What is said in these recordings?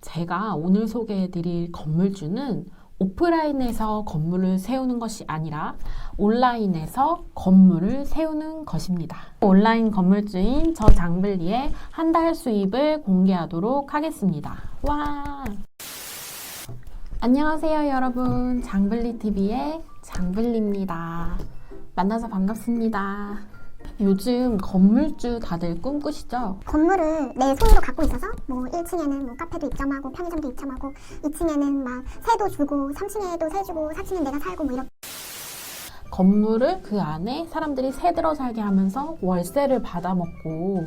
제가 오늘 소개해드릴 건물주는 오프라인에서 건물을 세우는 것이 아니라 온라인에서 건물을 세우는 것입니다. 온라인 건물주인 저 장블리의 한 달 수입을 공개하도록 하겠습니다. 와! 안녕하세요, 여러분. 장블리TV의 장블리입니다. 만나서 반갑습니다. 요즘 건물주 다들 꿈꾸시죠? 건물을 내 소유로 갖고 있어서 뭐 1층에는 뭐 카페도 입점하고 편의점도 입점하고 2층에는 막 세도 주고 3층에도 세 주고 4층엔 내가 살고 뭐 이렇게 건물을 그 안에 사람들이 새들어 살게 하면서 월세를 받아먹고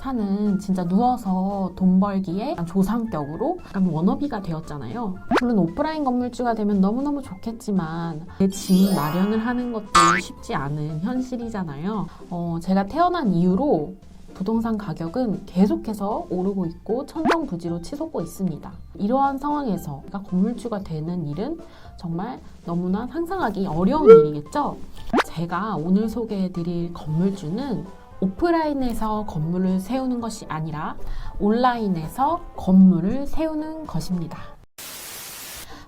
사는 진짜 누워서 돈 벌기에 조상격으로 약간 워너비가 되었잖아요. 물론 오프라인 건물주가 되면 너무너무 좋겠지만 내 집 마련을 하는 것도 쉽지 않은 현실이잖아요. 어, 제가 태어난 이후로 부동산 가격은 계속해서 오르고 있고 천정부지로 치솟고 있습니다. 이러한 상황에서 내가 건물주가 되는 일은 정말 너무나 상상하기 어려운 일이겠죠? 제가 오늘 소개해드릴 건물주는 오프라인에서 건물을 세우는 것이 아니라 온라인에서 건물을 세우는 것입니다.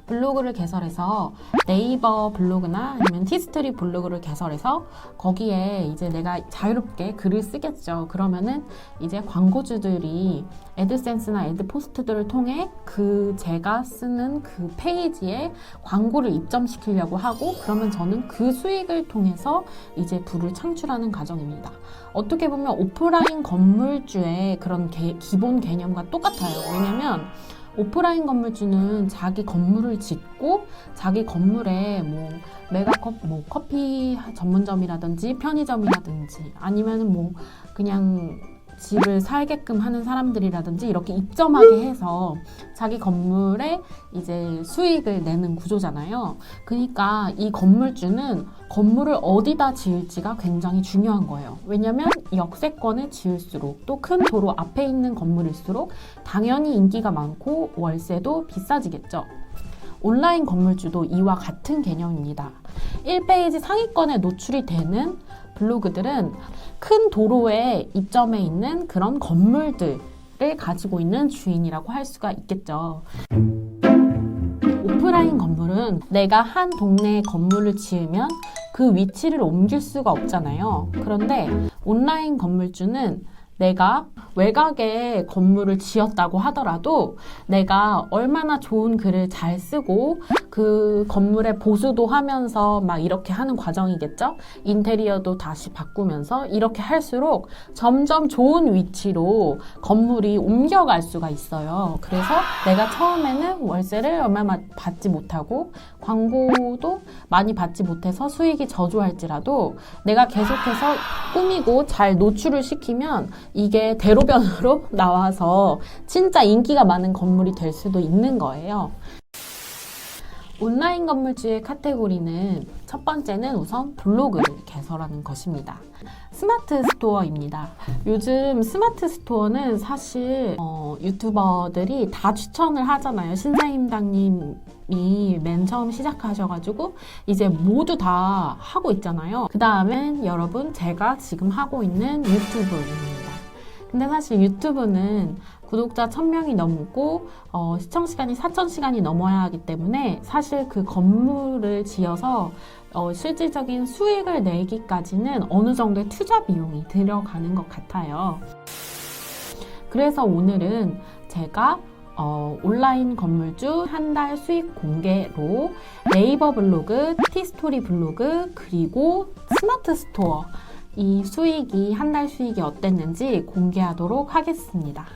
블로그를 개설해서 네이버 블로그나 아니면 티스토리 블로그를 개설해서 거기에 이제 내가 자유롭게 글을 쓰겠죠. 그러면은 이제 광고주들이 애드센스나 애드포스트들을 통해 그 제가 쓰는 그 페이지에 광고를 입점시키려고 하고 그러면 저는 그 수익을 통해서 이제 부를 창출하는 과정입니다. 어떻게 보면 오프라인 건물주의 그런 개- 기본 개념과 똑같아요. 왜냐면 오프라인 건물주는 자기 건물을 짓고 자기 건물에 뭐 메가컵 뭐 커피 전문점이라든지 편의점이라든지 아니면은 뭐 그냥 집을 살게끔 하는 사람들이라든지 이렇게 입점하게 해서 자기 건물에 이제 수익을 내는 구조잖아요. 그러니까 이 건물주는 건물을 어디다 지을지가 굉장히 중요한 거예요. 왜냐면 역세권을 지을수록 또 큰 도로 앞에 있는 건물일수록 당연히 인기가 많고 월세도 비싸지겠죠. 온라인 건물주도 이와 같은 개념입니다. 1페이지 상위권에 노출이 되는 블로그들은 큰 도로에 입점해 있는 그런 건물들을 가지고 있는 주인이라고 할 수가 있겠죠. 오프라인 건물은 내가 한 동네에 건물을 지으면 그 위치를 옮길 수가 없잖아요. 그런데 온라인 건물주는 내가 외곽에 건물을 지었다고 하더라도 내가 얼마나 좋은 글을 잘 쓰고 그 건물에 보수도 하면서 막 이렇게 하는 과정이겠죠? 인테리어도 다시 바꾸면서 이렇게 할수록 점점 좋은 위치로 건물이 옮겨갈 수가 있어요. 그래서 내가 처음에는 월세를 얼마 받지 못하고 광고도 많이 받지 못해서 수익이 저조할지라도 내가 계속해서 꾸미고 잘 노출을 시키면 이게 대로변으로 나와서 진짜 인기가 많은 건물이 될 수도 있는 거예요. 온라인 건물주의 카테고리는 첫 번째는 우선 블로그를 개설하는 것입니다. 스마트 스토어입니다. 요즘 스마트 스토어는 사실 어, 유튜버들이 다 추천을 하잖아요. 신사임당님이 맨 처음 시작하셔가지고 이제 모두 다 하고 있잖아요. 그 다음엔 여러분 제가 지금 하고 있는 유튜브입니다. 근데 사실 유튜브는 구독자 1000명이 넘고 어, 시청 시간이 4000시간이 넘어야 하기 때문에 사실 그 건물을 지어서 어, 실질적인 수익을 내기까지는 어느 정도의 투자 비용이 들어가는 것 같아요. 그래서 오늘은 제가 어, 온라인 건물주 한 달 수익 공개로 네이버 블로그, 티스토리 블로그, 그리고 스마트 스토어 이 수익이 한 달 수익이 어땠는지 공개하도록 하겠습니다.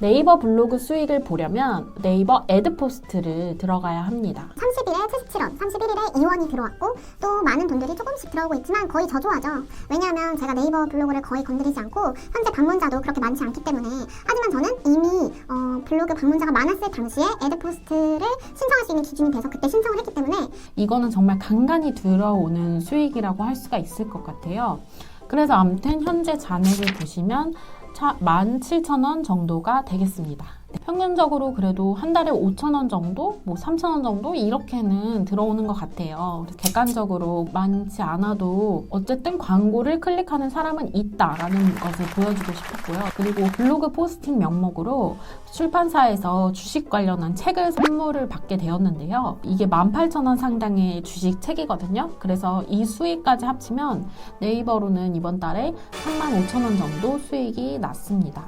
네이버 블로그 수익을 보려면 네이버 애드포스트를 들어가야 합니다. 30일에 77원, 31일에 2원이 들어왔고 또 많은 돈들이 조금씩 들어오고 있지만 거의 저조하죠. 왜냐하면 제가 네이버 블로그를 거의 건드리지 않고 현재 방문자도 그렇게 많지 않기 때문에 하지만 저는 이미 어, 블로그 방문자가 많았을 당시에 애드포스트를 신청할 수 있는 기준이 돼서 그때 신청을 했기 때문에 이거는 정말 간간히 들어오는 수익이라고 할 수가 있을 것 같아요. 그래서 아무튼 현재 잔액을 보시면 17,000원 정도가 되겠습니다. 네, 평균적으로 그래도 한 달에 5,000원 정도, 뭐 3,000원 정도 이렇게는 들어오는 것 같아요. 객관적으로 많지 않아도 어쨌든 광고를 클릭하는 사람은 있다라는 것을 보여주고 싶었고요. 그리고 블로그 포스팅 명목으로 출판사에서 주식 관련한 책을 선물을 받게 되었는데요. 이게 18,000원 상당의 주식 책이거든요. 그래서 이 수익까지 합치면 네이버로는 이번 달에 35,000원 정도 수익이 났습니다.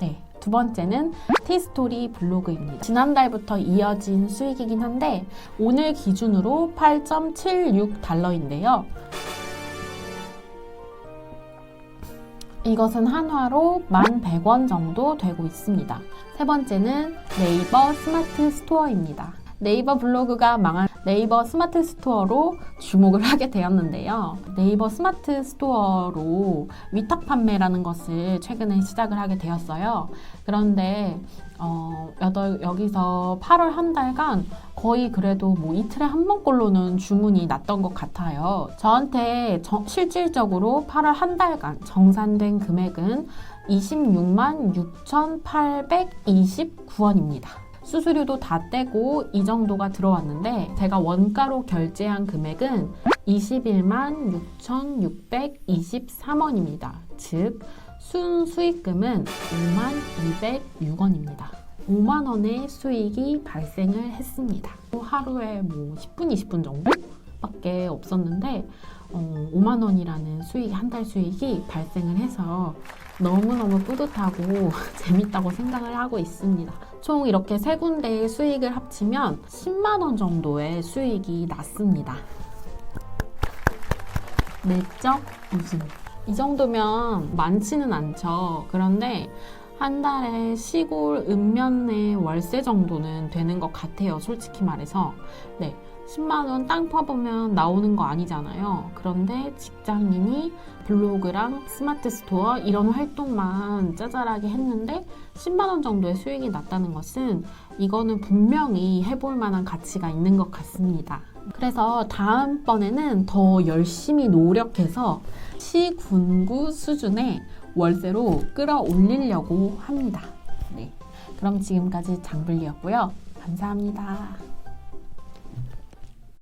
네. 두 번째는 티스토리 블로그입니다. 지난달부터 이어진 수익이긴 한데 오늘 기준으로 8.76달러인데요. 이것은 한화로 1,100원 정도 되고 있습니다. 세 번째는 네이버 스마트 스토어입니다. 네이버 블로그가 망한 네이버 스마트 스토어로 주목을 하게 되었는데요. 네이버 스마트 스토어로 위탁 판매라는 것을 최근에 시작을 하게 되었어요. 그런데 어, 여기서 8월 한 달간 거의 그래도 뭐 이틀에 한 번꼴로는 주문이 났던 것 같아요. 저한테 저- 실질적으로 8월 한 달간 정산된 금액은 26만 6,829원입니다. 수수료도 다 떼고 이 정도가 들어왔는데 제가 원가로 결제한 금액은 21만 6,623원입니다. 즉 순 수익금은 5만 206원입니다. 5만 원의 수익이 발생을 했습니다. 하루에 뭐 10분, 20분 정도밖에 없었는데 어, 5만 원이라는 수익 한 달 수익이 발생을 해서 너무너무 뿌듯하고 재밌다고 생각을 하고 있습니다. 총 이렇게 세 군데의 수익을 합치면 10만 원 정도의 수익이 났습니다. 내적 우승. 이 정도면 많지는 않죠. 그런데 한 달에 시골 읍면내 월세 정도는 되는 것 같아요. 솔직히 말해서. 네. 10만 원땅 파보면 나오는 거 아니잖아요. 그런데 직장인이 블로그랑 스마트 스토어 이런 활동만 짜잘하게 했는데 10만 원 정도의 수익이 났다는 것은 이거는 분명히 해볼 만한 가치가 있는 것 같습니다. 그래서 다음번에는 더 열심히 노력해서 시군구 수준의 월세로 끌어올리려고 합니다. 네. 그럼 지금까지 장블리였고요. 감사합니다.